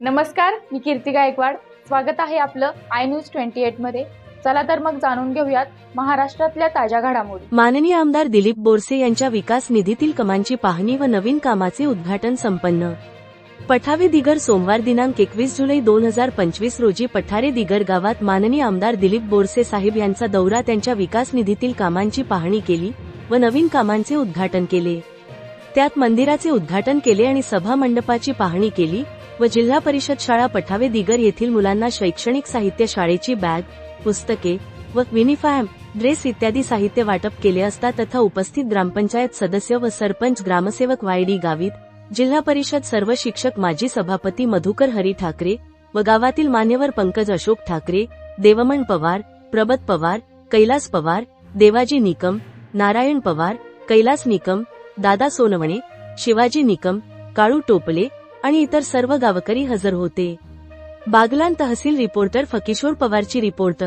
नमस्कार मी कीर्ती गायकवाड. स्वागत आहे आपलं आय न्यूज ट्वेंटी एटमध्ये. चला तर मग जाणून घेऊयात महाराष्ट्रातल्या ताज्या घडामोडी. माननीय आमदार दिलीप बोरसे यांच्या विकास निधीतील कमांची पाहणी व नवीन कामाचे उद्घाटन संपन्न. पठावे दिगर सोमवार दिनांक एकवीस जुलै दोन हजार पंचवीस रोजी पठारे दिगर गावात माननीय आमदार दिलीप बोरसे साहेब यांचा दौरा त्यांच्या विकास निधीतील कामांची पाहणी केली व नवीन कामांचे उद्घाटन केले. त्यात मंदिराचे उद्घाटन केले आणि सभा मंडपाची पाहणी केली व जिल्हा परिषद शाळा पठावे दिगर येथील मुलांना शैक्षणिक साहित्य शाळेची बॅग पुस्तके व युनिफॉर्म ड्रेस इत्यादी साहित्य वाटप केले असता तथा उपस्थित ग्रामपंचायत सदस्य व सरपंच ग्रामसेवक वायडी गावित जिल्हा परिषद सर्व शिक्षक माजी सभापती मधुकर हरी ठाकरे व गावातील मान्यवर पंकज अशोक ठाकरे देवमण पवार प्रबत पवार कैलास पवार देवाजी निकम नारायण पवार कैलास निकम दादा सोनवणे शिवाजी निकम काळू टोपले आणि इतर सर्व गावकरी हजर होते. बागलान तहसील रिपोर्टर फकिशोर पवारची रिपोर्ट